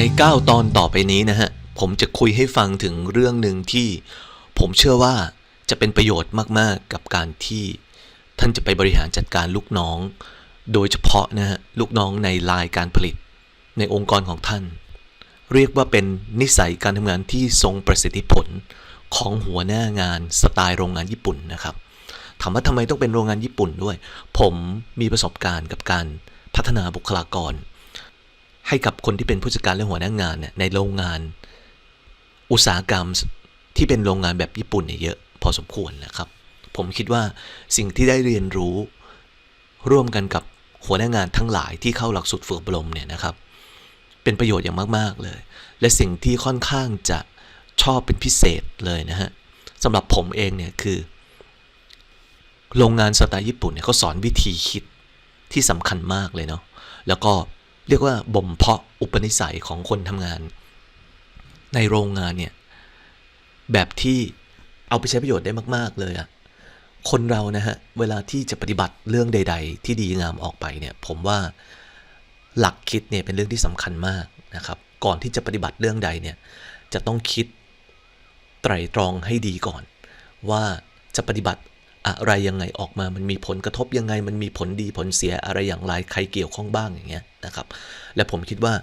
ใน 9 ตอนต่อไปนี้นะฮะ ผมจะคุยให้ฟังถึงเรื่องหนึ่งที่ผมเชื่อว่าจะเป็นประโยชน์มาก ๆ กับการที่ท่านจะไปบริหารจัดการลูกน้อง โดยเฉพาะนะฮะลูกน้องในลายการผลิตในองค์กรของท่าน เรียกว่าเป็นนิสัยการทำงานที่ทรงประสิทธิผลของหัวหน้างานสไตล์โรงงานญี่ปุ่นนะครับถามว่าทำไมต้องเป็นโรงงานญี่ปุ่นด้วย ผมมีประสบการณ์กับการพัฒนาบุคลากร ให้กับคนที่เป็นผู้จัดการและหัวหน้างานเนี่ยในโรงงานอุตสาหกรรมที่เป็นโรงงานแบบญี่ปุ่นเนี่ยเยอะพอสมควรนะครับ ผมคิดว่าสิ่งที่ได้เรียนรู้ ร่วมกันกับหัวหน้างานทั้งหลายที่เข้าหลักสูตรฝึกอบรมเนี่ยนะครับ เป็นประโยชน์อย่างมากๆเลย และสิ่งที่ค่อนข้างจะชอบเป็นพิเศษเลยนะฮะสำหรับผมเองเนี่ยคือ โรงงานสไตล์ญี่ปุ่นเนี่ยเขาสอนวิธีคิดที่สำคัญมากเลยเนาะแล้วก็ เรียกว่าบ่มเพาะอุปนิสัยของคนทำงาน ในโรงงานเนี่ย แบบที่เอาไปใช้ประโยชน์ได้มาก ๆ เลยอะคนเรานะฮะ เวลาที่จะปฏิบัติเรื่องใด ๆ ที่ดีงามออกไปเนี่ย ผมว่าหลักคิดเนี่ยเป็นเรื่องที่สำคัญมากนะครับ ก่อนที่จะปฏิบัติเรื่องใดเนี่ย จะต้องคิดไตรตรองให้ดีก่อน ว่าจะปฏิบัติ อะไรยังไงออกมา มันมีผลกระทบยังไง มันมีผลดีผลเสียอะไรอย่างไร ใครเกี่ยวข้องบ้างอย่างเงี้ยนะครับ และผมคิดว่า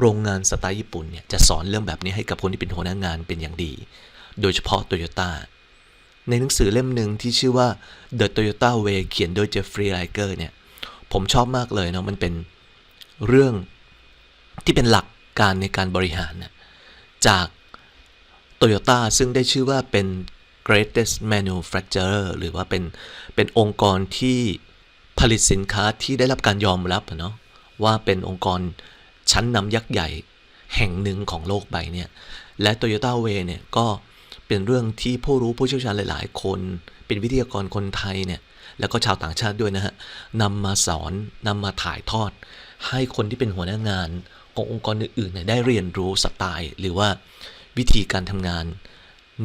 โรงงานสไตล์ญี่ปุ่นเนี่ยจะสอนเรื่องแบบนี้ให้กับคนที่เป็นหัวหน้างานเป็นอย่างดี โดยเฉพาะโตโยต้าในหนังสือเล่มหนึ่งที่ชื่อว่า The Toyota Way เขียนโดยเจฟฟรีย์ไลเกอร์เนี่ย ผมชอบมากเลยเนาะ มันเป็นเรื่องที่เป็นหลักการในการบริหารนะจากโตโยต้าซึ่งได้ชื่อว่าเป็น greatest manufacturer หรือว่าเป็นเป็นองค์กรที่ผลิตสินค้าที่ได้รับการยอมรับเนาะว่าเป็นองค์กรชั้นนำยักษ์ใหญ่แห่งหนึ่งของโลกใบเนี่ย และ Toyota Way เนี่ยก็เป็นเรื่องที่ผู้รู้ผู้เชี่ยวชาญหลาย ๆ คน เป็นวิทยากรคนไทยเนี่ย แล้วก็ชาวต่างชาติด้วยนะฮะนำมาสอนนำมาถ่ายทอด ให้คนที่เป็นหัวหน้างานขององค์กรอื่นๆเนี่ยได้เรียนรู้สไตล์ หรือว่าวิธีการทำงาน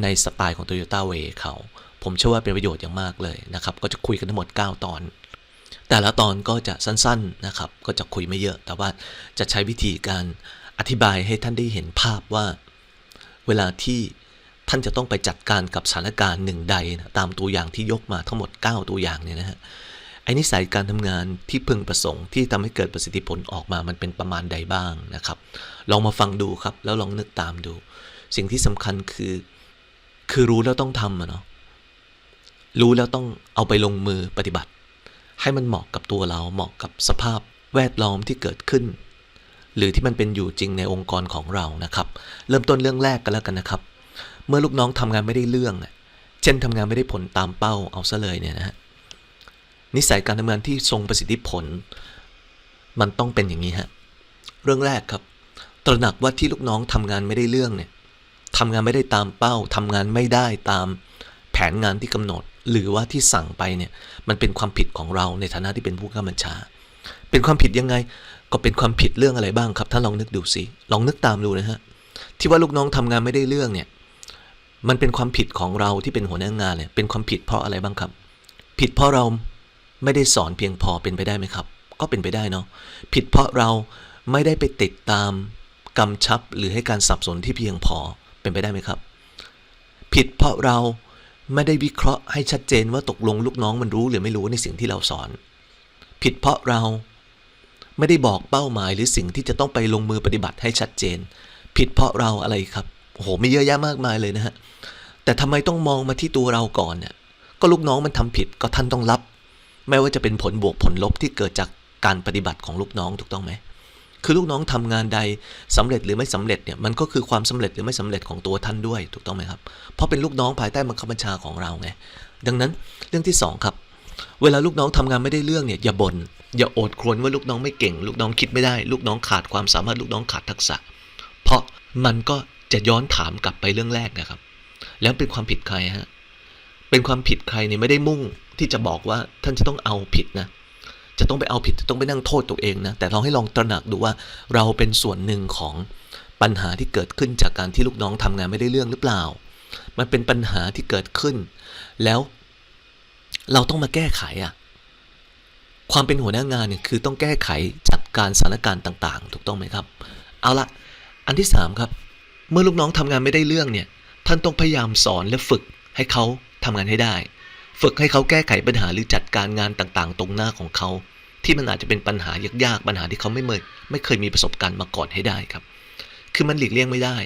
ในสไตล์ของ Toyota Way เขา ผมเชื่อว่าเป็นประโยชน์อย่างมากเลยนะครับ ก็จะคุยกันทั้งหมด 9 ตอน แต่ละตอนก็จะสั้นๆนะครับ ก็จะคุยไม่เยอะ แต่ว่าจะใช้วิธีการอธิบายให้ท่านได้เห็นภาพว่า เวลาที่ท่านจะต้องไปจัดการกับสถานการณ์หนึ่งใดนะตามตัวอย่างที่ยกมาทั้งหมด 9 ตัวอย่างเนี่ยนะฮะไอ้นิสัยการทำงานที่พึงประสงค์ที่ทำให้เกิดประสิทธิผลออกมามันเป็นประมาณใดบ้างนะครับ ลองมาฟังดูครับ แล้วลองนึกตามดู สิ่งที่สำคัญคือ คือรู้แล้วต้องทำอะเนาะรู้แล้วต้องเอาไปลงมือปฏิบัติ ให้มันเหมาะกับตัวเราเหมาะกับสภาพแวดล้อมที่เกิดขึ้น หรือที่มันเป็นอยู่จริงในองค์กรของเรานะครับ เริ่มต้นเรื่องแรกกันแล้วกันนะครับ เมื่อลูกน้องทำงานไม่ได้เรื่อง เช่นทำงานไม่ได้ผลตามเป้าเอาซะเลยเนี่ยนะฮะนิสัยการทำงานที่ทรงประสิทธิผล มันต้องเป็นอย่างนี้ฮะเรื่องแรกครับ ตระหนักว่าที่ลูกน้องทำงานไม่ได้เรื่องเนี่ย ทำงานไม่ได้ตามเป้าทำงานไม่ได้ตามแผนงานที่กำหนด หรือว่าที่สั่งไปเนี่ยมันเป็นความผิดของเราในฐานะที่เป็นผู้กำกับบัญชา เป็นความผิดยังไงก็เป็นความผิดเรื่องอะไรบ้างครับท่านลองนึกดูสิลองนึกตามดูนะฮะที่ว่าลูกน้องทำงานไม่ได้เรื่องเนี่ยมันเป็นความผิดของเราที่เป็นหัวหน้างานเนี่ยเป็นความผิดเพราะอะไรบ้างครับ ผิดเพราะเราไม่ได้สอนเพียงพอเป็นไปได้ไหมครับ ก็เป็นไปได้เนาะผิดเพราะเราไม่ได้ไปติดตามกำชับหรือให้การสับสนที่เพียงพอ เป็นไปได้ไหมครับ ผิดเพราะเราไม่ได้วิเคราะห์ให้ชัดเจนว่าตกลงลูกน้องมันรู้หรือไม่รู้ในสิ่งที่เราสอน ผิดเพราะเราไม่ได้บอกเป้าหมายหรือสิ่งที่จะต้องไปลงมือปฏิบัติให้ชัดเจน ผิดเพราะเราอะไรครับโอ้โหไม่เยอะแยะมากมายเลยนะฮะแต่ทำไมต้องมองมาที่ตัวเราก่อนเนี่ยก็ลูกน้องมันทำผิดก็ท่านต้องรับ ไม่ว่าจะเป็นผลบวกผลลบที่เกิดจากการปฏิบัติของลูกน้องถูกต้องไหม คือลูกน้องทำงานใดสำเร็จหรือไม่สำเร็จเนี่ยมันก็คือความสำเร็จหรือไม่สำเร็จของตัวท่านด้วยถูกต้องไหมครับ เพราะเป็นลูกน้องภายใต้บังคับบัญชาของเราไง ดังนั้นเรื่องที่สองครับ เวลาลูกน้องทำงานไม่ได้เรื่องเนี่ยอย่าบน่นอย่าโอดครวญว่าลูกน้องไม่เก่ง ลูกน้องคิดไม่ได้ ลูกน้องขาดความสามารถลูกน้องขาดทักษะ เพราะมันก็จะย้อนถามกลับไปเรื่องแรกนะครับ แล้วเป็นความผิดใครฮะเป็นความผิดใครเนี่ยไม่ได้มุ่งที่จะบอกว่าท่านจะต้องเอาผิดนะ จะต้องไปเอาผิดจะต้องไปนั่งโทษตัวเองนะ แต่เราให้ลองตระหนักดูว่าเราเป็นส่วนหนึ่งของปัญหาที่เกิดขึ้นจากการที่ลูกน้องทำงานไม่ได้เรื่องหรือเปล่า มันเป็นปัญหาที่เกิดขึ้น แล้วเราต้องมาแก้ไขอะ่ะความเป็นหัวหน้างานเนี่ยคือต้องแก้ไขจัดการสถานการณ์ต่างๆ ถูกต้องไหมครับ เอาละอันที่สามครับ เมื่อลูกน้องทำงานไม่ได้เรื่องเนี่ยท่านต้องพยายามสอนและฝึกให้เขาทำงานให้ได้ ฝึกให้เขาแก้ไขปัญหาหรือจัดการงานต่างๆ ตรงหน้าของเขา ที่มันอาจจะเป็นปัญหายากๆปัญหาที่เขาไม่เคยไม่เคยมีประสบการณ์มาก่อนให้ได้ครับ คือมันหลีกเลี่ยงไม่ได้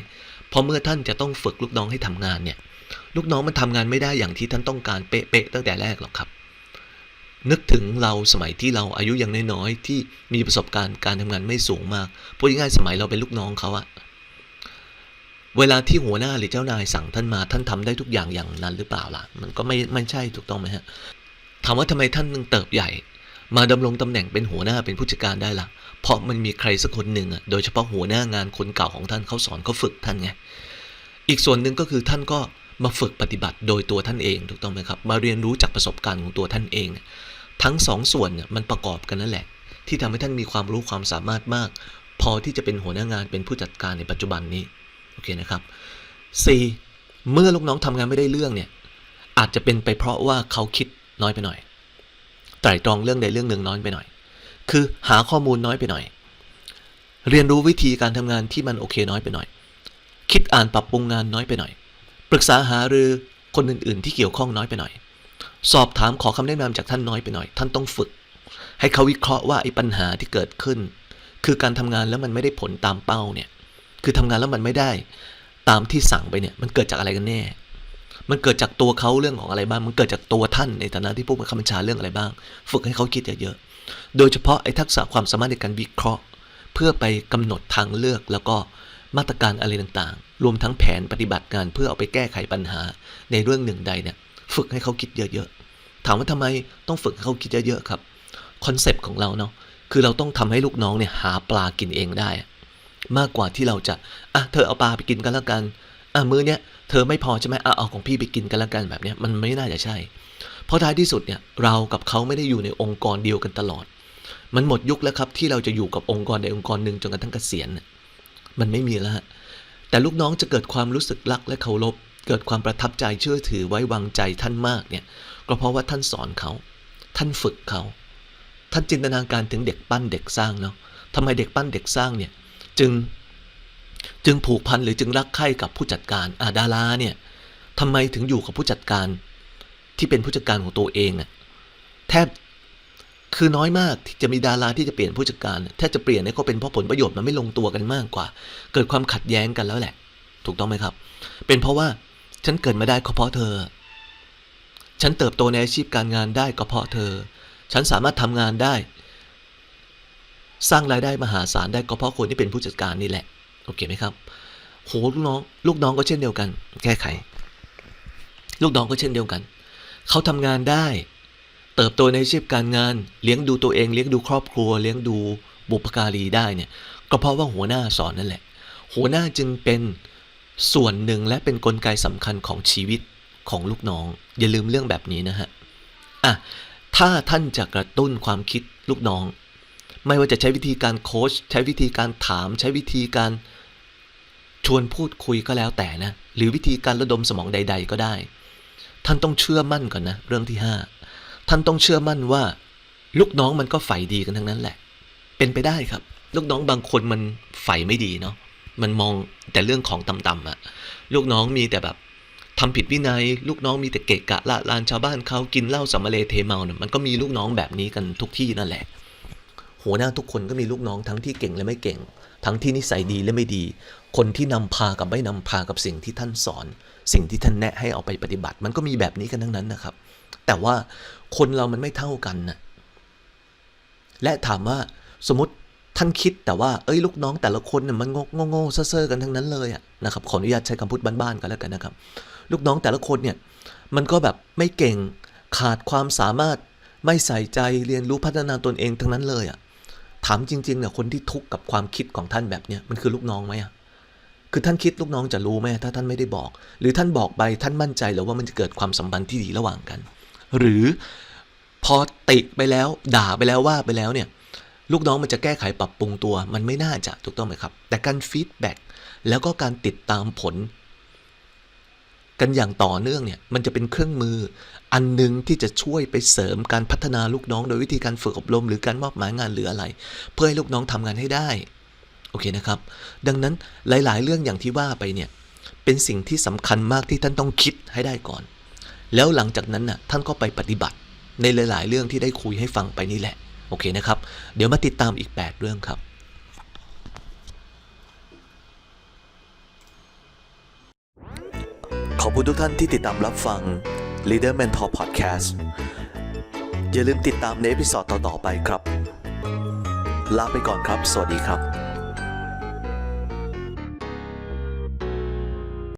เพราะเมื่อท่านจะต้องฝึกลูกน้องให้ทำงานเนี่ย ลูกน้องมันทำงานไม่ได้อย่างที่ท่านต้องการเป๊ะๆตั้งแต่แรกหรอกครับ นึกถึงเราสมัยที่เราอายุยังน้อยๆที่มีประสบการณ์การทำงานไม่สูงมากพูดง่ายๆสมัยเราเป็นลูกน้องเขาอะ เวลาที่หัวหน้าหรือเจ้านายสั่งท่านมาท่านทำได้ทุกอย่างอย่างนั้นหรือเปล่าล่ะ มันก็ไม่ไม่ใช่ถูกต้องไหมฮะถามว่าทำไมท่านนึงเติบใหญ่ มาดำรงตำแหน่งเป็นหัวหน้าเป็นผู้จัดการได้ล่ะ เพราะมันมีใครสักคนหนึ่งอะโดยเฉพาะหัวหน้างานคนเก่าของท่านเขาสอนเขาฝึกท่านไงอีกส่วนหนึ่งก็คือท่านก็มาฝึกปฏิบัติโดยตัวท่านเองถูกต้องไหมครับ มาเรียนรู้จากประสบการณ์ของตัวท่านเอง ทั้งสองส่วนเนี่ยมันประกอบกันนั่นแหละ ที่ทำให้ท่านมีความรู้ความสามารถมาก พอที่จะเป็นหัวหน้างานเป็นผู้จัดการในปัจจุบันนี้ เคนะครับ 4. เมื่อลูกน้องทำงานไม่ได้เรื่องเนี่ยอาจจะเป็นไปเพราะว่าเขาคิดน้อยไปหน่อย ไตร่ตรองเรื่องใดเรื่องหนึ่งน้อยไปหน่อย คือหาข้อมูลน้อยไปหน่อย เรียนรู้วิธีการทำงานที่มันโอเคน้อยไปหน่อย คิดอ่านปรับปรุงงานน้อยไปหน่อย ปรึกษาหารือคนอื่น ๆ ที่เกี่ยวข้องน้อยไปหน่อย สอบถามขอคำแนะนำจากท่านน้อยไปหน่อย ท่านต้องฝึก ให้เขาวิเคราะห์ว่าไอ้ปัญหาที่เกิดขึ้น คือการทำงานแล้วมันไม่ได้ผลตามเป้าเนี่ย คือทำงานแล้วมันไม่ได้ ตามที่สั่งไปเนี่ยมันเกิดจากอะไรกันแน่ มันเกิดจากตัวเขาเรื่องของอะไรบ้าง มันเกิดจากตัวท่านในฐานะที่ผู้บังคับบัญชาเรื่องอะไรบ้าง ฝึกให้เขาคิดเยอะๆ โดยเฉพาะไอ้ทักษะความสามารถในการวิเคราะห์ เพื่อไปกำหนดทางเลือกแล้วก็มาตรการอะไรต่างๆ รวมทั้งแผนปฏิบัติงานเพื่อเอาไปแก้ไขปัญหาในเรื่องหนึ่งใดเนี่ย ฝึกให้เขาคิดเยอะๆ ถามว่าทำไมต้องฝึกให้เขาคิดเยอะๆครับ คอนเซปต์ของเราเนาะ คือเราต้องทำให้ลูกน้องเนี่ยหาปลากินเองได้ มากกว่าที่เราจะอะเธอเอาปลาไปกินกันแล้วกันอะมื้อเนี้ยเธอไม่พอใช่ไหมอะเอาของพี่ไปกินกันแล้วกันแบบเนี้ยมันไม่น่าจะใช่ เพราะท้ายที่สุดเนี่ยเรากับเขาไม่ได้อยู่ในองค์กรเดียวกันตลอด มันหมดยุคแล้วครับที่เราจะอยู่กับองค์กรใดองค์กรหนึ่งจนกระทั่งเกษียณมันไม่มีแล้วฮะแต่ลูกน้องจะเกิดความรู้สึกรักและเคารพเกิดความประทับใจเชื่อถือไว้วางใจท่านมากเนี่ยก็เพราะว่าท่านสอนเขา ท่านฝึกเขา ท่านจินตนาการถึงเด็กปั้นเด็กสร้างเนาะทำไมเด็กปั้นเด็กสร้างเนี่ย จึงจึงผูกพันหรือจึงรักใคร่กับผู้จัดการอาดาราเนี่ยทำไมถึงอยู่กับผู้จัดการที่เป็นผู้จัดการของตัวเองอะแทบคือน้อยมากที่จะมีดาราที่จะเปลี่ยนผู้จัดการแทบจะเปลี่ยนเนี่ยก็เป็นเพราะผลประโยชน์มันไม่ลงตัวกันมากกว่า เกิดความขัดแย้งกันแล้วแหละ ถูกต้องไหมครับ เป็นเพราะว่าฉันเกิดมาได้ก็เพราะเธอ ฉันเติบโตในอาชีพการงานได้ก็เพราะเธอ ฉันสามารถทำงานได้ สร้างรายได้มหาศาลได้ก็เพราะคนที่เป็นผู้จัดการนี่แหละ โอเคไหมครับ โหลูกน้อง ลูกน้องก็เช่นเดียวกัน แก้ไข ลูกน้องก็เช่นเดียวกัน เขาทำงานได้ เติบโตในอาชีพการงาน เลี้ยงดูตัวเอง เลี้ยงดูครอบครัว เลี้ยงดูบุพการีได้เนี่ย ก็เพราะว่าหัวหน้าสอนนั่นแหละ หัวหน้าจึงเป็นส่วนหนึ่งและเป็นนกลไกสำคัญของชีวิตของลูกน้อง อย่าลืมเรื่องแบบนี้นะฮะ อะ ถ้าท่านจะกระตุ้นความคิดลูกน้อง ไม่ว่าจะใช้วิธีการโค้ชใช้วิธีการถาม ใช้วิธีการชวนพูดคุยก็แล้วแต่นะ หรือวิธีการระดมสมองใด ๆ ก็ได้ ท่านต้องเชื่อมั่นก่อนนะ เรื่องที่ห้าท่านต้องเชื่อมั่นว่า ลูกน้องมันก็ใฝ่ดีกันทั้งนั้นแหละ เป็นไปได้ครับ ลูกน้องบางคนมันใฝ่ไม่ดีเนาะมันมองแต่เรื่องของต่ำๆอะลูกน้องมีแต่แบบทำผิดวินัย ลูกน้องมีแต่เกะกะละลานชาวบ้านเขากินเหล้าสัมมาเลเทเมาเนี่ยมันก็มีลูกน้องแบบนี้กันทุกที่นั่นแหละ หัวหน้าทุกคนก็มีลูกน้องทั้งที่เก่งและไม่เก่ง ทั้งที่นิสัยดีและไม่ดี คนที่นำพากับไม่นำพากับสิ่งที่ท่านสอน สิ่งที่ท่านแนะให้เอาไปปฏิบัติ มันก็มีแบบนี้กันทั้งนั้นนะครับ แต่ว่าคนเรามันไม่เท่ากันนะและถามว่าสมมติท่านคิดแต่ว่าเอ้ยลูกน้องแต่ละคนเนี่ยมันงกโง่ๆเซ่อกันทั้งนั้นเลยอะนะครับขออนุญาตใช้คำพูดบ้านๆกันแล้วกันนะครับ ลูกน้องแต่ละคนเนี่ยมันก็แบบไม่เก่งขาดความสามารถไม่ใส่ใจเรียนรู้พัฒนาตนเองทั้งนั้นเลยอะ ถามจริงๆเนี่ยคนที่ทุกข์กับความคิดของท่านแบบเนี้ยมันคือลูกน้องไหมอะคือท่านคิดลูกน้องจะรู้ไหมถ้าท่านไม่ได้บอก หรือท่านบอกไปท่านมั่นใจหรือว่ามันจะเกิดความสัมพันธ์ที่ดีระหว่างกัน หรือพอติไปแล้วด่าไปแล้วว่าไปแล้วเนี่ยลูกน้องมันจะแก้ไขปรับปรุงตัว มันไม่น่าจะถูกต้องไหมครับ แต่การฟีดแบ็กแล้วก็การติดตามผล กันอย่างต่อเนื่องเนี่ยมันจะเป็นเครื่องมือ อันหนึงที่จะช่วยไปเสริมการพัฒนาลูกน้อง โดยวิธีการฝึกอบรม หรือการมอบหมายงานหรืออะไร เพื่อให้ลูกน้องทำงานให้ได้โอเคนะครับ ดังนั้นหลาย ๆ เรื่องอย่างที่ว่าไปเนี่ยเป็นสิ่งที่สำคัญมากที่ท่านต้องคิดให้ได้ก่อน แล้วหลังจากนั้นน่ะท่านก็ไปปฏิบัติในหลาย ๆ เรื่องที่ได้คุยให้ฟังไปนี่แหละโอเคนะครับ เดี๋ยวมาติดตามอีก 8 เรื่องครับ คุณทุกท่านที่ติดตามรับฟัง Leader Mentor Podcast อย่าลืมติดตามในเอพิซอดต่อ ๆ ไปครับ ลาไปก่อนครับ สวัสดีครับ